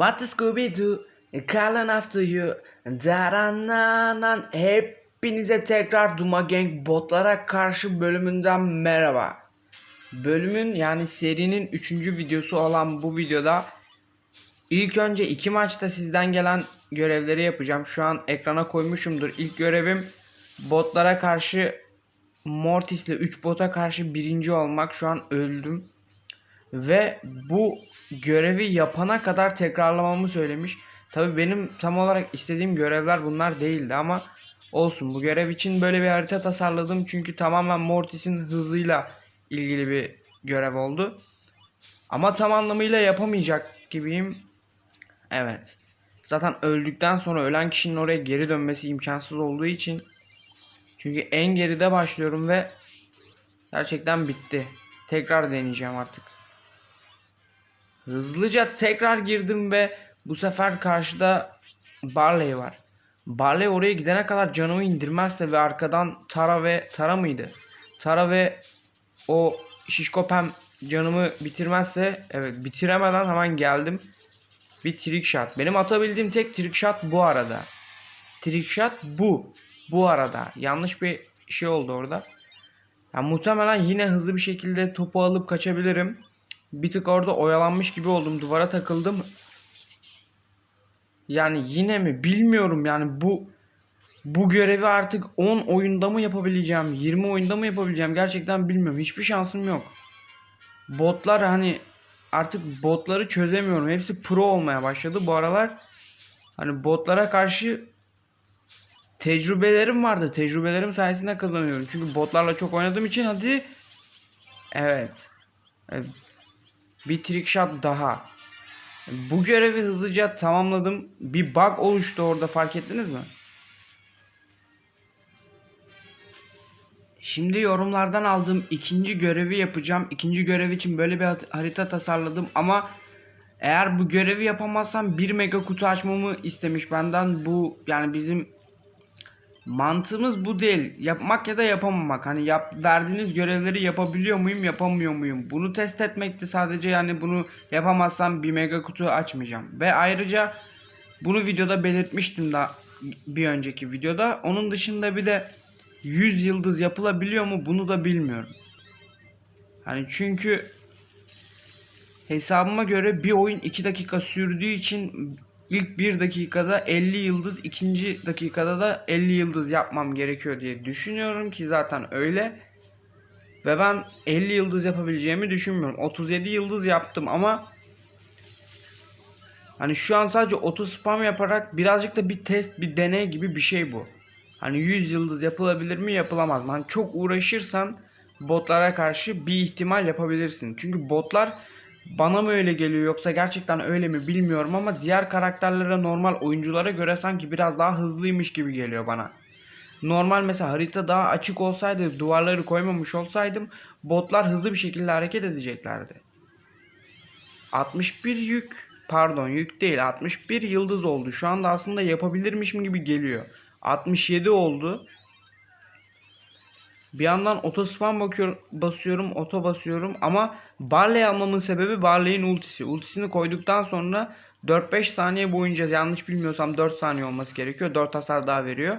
What is Scooby Doo? Calling after you. Darananan. Hepinize tekrar Duma Gang botlara karşı bölümünden merhaba. Bölümün yani serinin 3. videosu olan bu videoda ilk önce iki maçta sizden gelen görevleri yapacağım. Şu an ekrana koymuşumdur. İlk görevim botlara karşı Mortis'le 3 bota karşı birinci olmak. Şu an öldüm. Ve bu görevi yapana kadar tekrarlamamı söylemiş. Tabi benim tam olarak istediğim görevler bunlar değildi ama olsun. Bu görev için böyle bir harita tasarladım. Çünkü tamamen Mortis'in hızıyla ilgili bir görev oldu. Ama tam anlamıyla yapamayacak gibiyim. Evet. Zaten öldükten sonra ölen kişinin oraya geri dönmesi imkansız olduğu için çünkü en geride başlıyorum ve gerçekten bitti. Tekrar deneyeceğim artık. Hızlıca tekrar girdim ve bu sefer karşıda Barley var. Barley oraya gidene kadar canımı indirmezse ve arkadan Tara ve Tara mıydı? Tara ve o şişkopem canımı bitirmezse evet bitiremeden hemen geldim. Bir trick shot. Benim atabildiğim tek trick shot bu arada. Trick shot bu. Bu arada. Yanlış bir şey oldu orada. Ya muhtemelen yine hızlı bir şekilde topu alıp kaçabilirim. Bir tık orada oyalanmış gibi oldum. Duvara takıldım. Yani yine mi bilmiyorum yani bu bu görevi artık 10 oyunda mı yapabileceğim, 20 oyunda mı yapabileceğim gerçekten bilmiyorum. Hiçbir şansım yok. Botlar hani artık botları çözemiyorum. Hepsi pro olmaya başladı bu aralar. Hani botlara karşı tecrübelerim vardı. Tecrübelerim sayesinde kazanıyorum. Çünkü botlarla çok oynadığım için hadi evet. Evet. Bir trick shot daha. Bu görevi hızlıca tamamladım. Bir bug oluştu orada fark ettiniz mi? Şimdi yorumlardan aldığım ikinci görevi yapacağım. İkinci görev için böyle bir harita tasarladım ama eğer bu görevi yapamazsam 1 mega kutu açmamı istemiş benden. Bu yani bizim mantığımız bu değil. Yapmak ya da yapamamak. Hani yap, verdiğiniz görevleri yapabiliyor muyum, yapamıyor muyum? Bunu test etmekti sadece. Yani bunu yapamazsam bir mega kutu açmayacağım. Ve ayrıca bunu videoda belirtmiştim da bir önceki videoda. Onun dışında bir de 100 yıldız yapılabiliyor mu? Bunu da bilmiyorum. Hani çünkü hesabıma göre bir oyun 2 dakika sürdüğü için ilk 1 dakikada 50 yıldız, ikinci dakikada da 50 yıldız yapmam gerekiyor diye düşünüyorum ki zaten öyle. Ve ben 50 yıldız yapabileceğimi düşünmüyorum. 37 yıldız yaptım ama hani şu an sadece 30 spam yaparak birazcık da bir test, bir deney gibi bir şey bu. Hani 100 yıldız yapılabilir mi, yapılamaz mı? Hani çok uğraşırsan botlara karşı bir ihtimal yapabilirsin. Çünkü botlar bana mı öyle geliyor yoksa gerçekten öyle mi bilmiyorum ama diğer karakterlere normal oyunculara göre sanki biraz daha hızlıymış gibi geliyor bana. Normal mesela harita daha açık olsaydı duvarları koymamış olsaydım botlar hızlı bir şekilde hareket edeceklerdi. 61 yük pardon yük değil 61 yıldız oldu. Şu anda aslında yapabilirmişim gibi geliyor. 67 oldu. Bir yandan oto spam bakıyorum, basıyorum, oto basıyorum ama Barley almamın sebebi Barley'in ultisi. Ultisini koyduktan sonra 4-5 saniye boyunca yanlış bilmiyorsam 4 saniye olması gerekiyor. 4 hasar daha veriyor.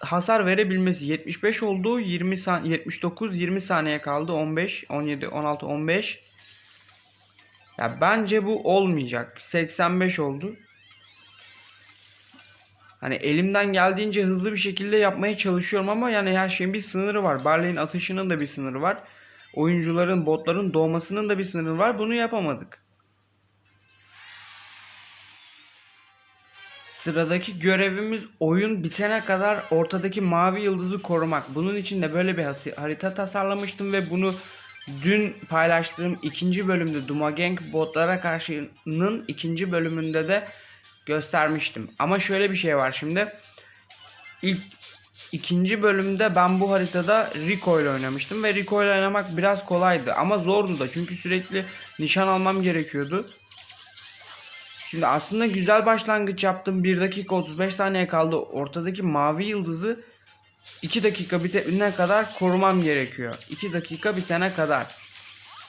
Hasar verebilmesi 75 oldu. 20 san 79 20 saniye kaldı. 15, 17, 16, 15. Ya bence bu olmayacak. 85 oldu. Hani elimden geldiğince hızlı bir şekilde yapmaya çalışıyorum ama yani her şeyin bir sınırı var. Barley'in atışının da bir sınırı var. Oyuncuların, botların doğmasının da bir sınırı var. Bunu yapamadık. Sıradaki görevimiz oyun bitene kadar ortadaki mavi yıldızı korumak. Bunun için de böyle bir harita tasarlamıştım ve bunu dün paylaştığım ikinci bölümde Dumagang botlara karşının ikinci bölümünde de göstermiştim. Ama şöyle bir şey var şimdi. İlk ikinci bölümde ben bu haritada Rico ile oynamıştım ve Rico ile oynamak biraz kolaydı ama zordu da çünkü sürekli nişan almam gerekiyordu. Şimdi aslında güzel başlangıç yaptım. 1 dakika 35 saniye kaldı. Ortadaki mavi yıldızı 2 dakika bitene kadar korumam gerekiyor. 2 dakika bitene kadar.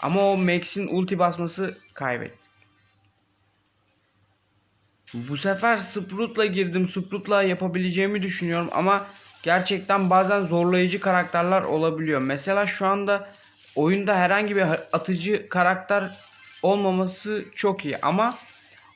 Ama o Max'in ulti basması kaybetti. Bu sefer Sprout'la girdim. Sprout'la yapabileceğimi düşünüyorum ama gerçekten bazen zorlayıcı karakterler olabiliyor. Mesela şu anda oyunda herhangi bir atıcı karakter olmaması çok iyi ama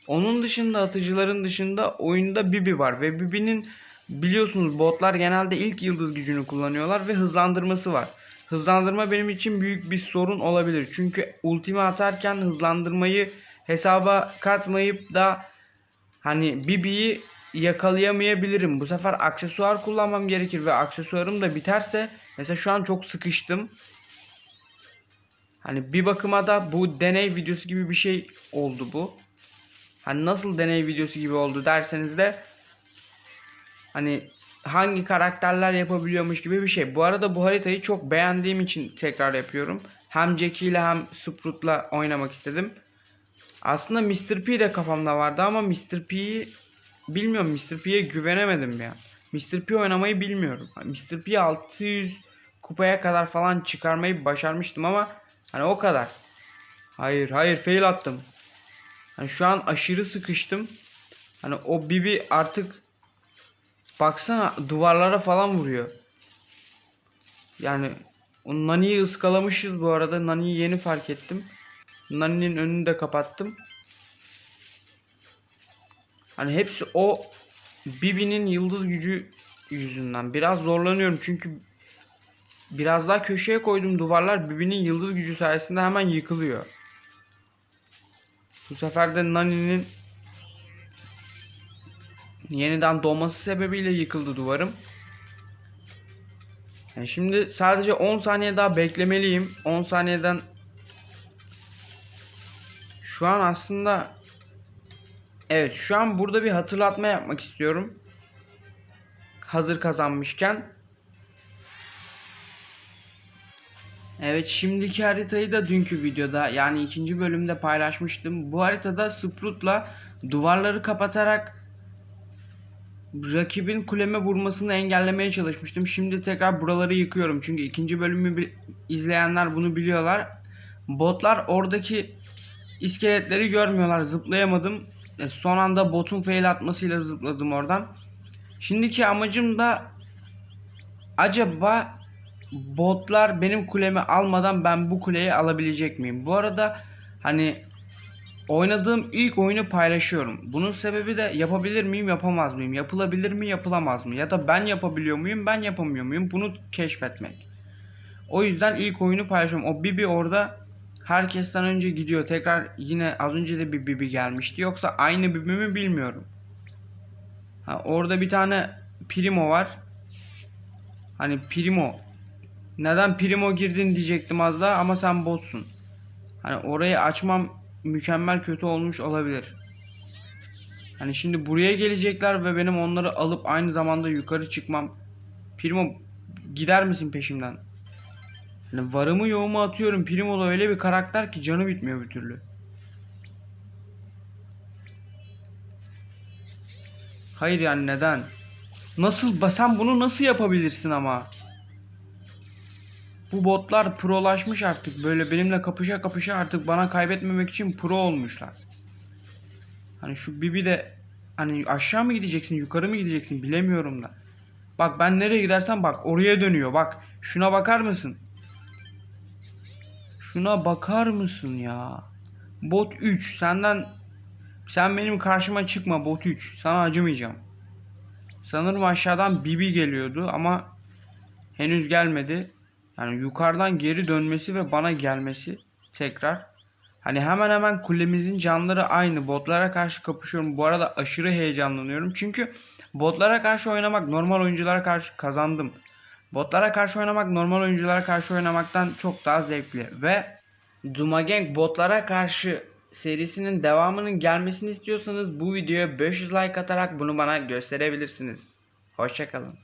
onun dışında atıcıların dışında oyunda Bibi var ve Bibi'nin biliyorsunuz botlar genelde ilk yıldız gücünü kullanıyorlar ve hızlandırması var. Hızlandırma benim için büyük bir sorun olabilir. Çünkü ultimi atarken hızlandırmayı hesaba katmayıp da hani Bibi'yi yakalayamayabilirim. Bu sefer aksesuar kullanmam gerekir ve aksesuarım da biterse mesela şu an çok sıkıştım. Hani bir bakıma da bu deney videosu gibi bir şey oldu bu. Hani nasıl deney videosu gibi oldu derseniz de hani hangi karakterler yapabiliyormuş gibi bir şey. Bu arada bu haritayı çok beğendiğim için tekrar yapıyorum. Hem Jackie ile hem Sprout'la oynamak istedim. Aslında Mr. P de kafamda vardı ama Mr. P'yi bilmiyorum Mr. P'ye güvenemedim ya. Mr. P oynamayı bilmiyorum. Mr. P 600 kupaya kadar falan çıkarmayı başarmıştım ama hani o kadar. Hayır hayır fail attım. Hani şu an aşırı sıkıştım. Hani o Bibi artık baksana duvarlara falan vuruyor. Yani o Nani'yi ıskalamışız bu arada. Nani'yi yeni fark ettim. Nani'nin önünü de kapattım. Hani hepsi o Bibi'nin yıldız gücü yüzünden. Biraz zorlanıyorum çünkü biraz daha köşeye koydum duvarlar Bibi'nin yıldız gücü sayesinde hemen yıkılıyor. Bu sefer de Nani'nin yeniden doğması sebebiyle yıkıldı duvarım. Yani şimdi sadece 10 saniye daha beklemeliyim. 10 saniyeden şu an aslında evet şu an burada bir hatırlatma yapmak istiyorum. Hazır kazanmışken. Evet şimdiki haritayı da dünkü videoda yani ikinci bölümde paylaşmıştım. Bu haritada Sprout'la duvarları kapatarak rakibin kuleme vurmasını engellemeye çalışmıştım. Şimdi tekrar buraları yıkıyorum. Çünkü ikinci bölümü izleyenler bunu biliyorlar. Botlar oradaki iskeletleri görmüyorlar. Zıplayamadım. E, son anda botun fail atmasıyla zıpladım oradan. Şimdiki amacım da acaba botlar benim kulemi almadan ben bu kuleyi alabilecek miyim? Bu arada hani oynadığım ilk oyunu paylaşıyorum. Bunun sebebi de yapabilir miyim, yapamaz mıyım? Yapılabilir mi, yapılamaz mı? Ya da ben yapabiliyor muyum, ben yapamıyor muyum? Bunu keşfetmek. O yüzden ilk oyunu paylaşıyorum. O Bibi orada herkesten önce gidiyor. Tekrar yine az önce de bir Bibi gelmişti. Yoksa aynı Bibi mi bilmiyorum. Ha, orada bir tane Primo var. Hani Primo. Neden Primo girdin diyecektim az daha ama sen botsun. Hani orayı açmam mükemmel kötü olmuş olabilir. Hani şimdi buraya gelecekler ve benim onları alıp aynı zamanda yukarı çıkmam. Primo gider misin peşimden? Hani varımı yoğumu atıyorum. Primo da öyle bir karakter ki canı bitmiyor bir türlü. Hayır yani neden? Nasıl sen bunu nasıl yapabilirsin ama? Bu botlar prolaşmış artık. Böyle benimle kapışa kapışa artık bana kaybetmemek için pro olmuşlar. Hani şu Bibi de hani aşağı mı gideceksin, yukarı mı gideceksin bilemiyorum da. Bak ben nereye gidersem bak oraya dönüyor. Bak şuna bakar mısın? Şuna bakar mısın ya? Bot 3 senden sen benim karşıma çıkma bot 3. Sana acımayacağım. Sanırım aşağıdan Bibi geliyordu ama henüz gelmedi. Yani yukarıdan geri dönmesi ve bana gelmesi tekrar. Hani hemen hemen kulemizin canları aynı. Botlara karşı kapışıyorum. Bu arada aşırı heyecanlanıyorum. Çünkü botlara karşı oynamak normal oyunculara karşı kazandım. Botlara karşı oynamak normal oyunculara karşı oynamaktan çok daha zevkli. Ve Dumagang botlara karşı serisinin devamının gelmesini istiyorsanız bu videoya 500 like atarak bunu bana gösterebilirsiniz. Hoşçakalın.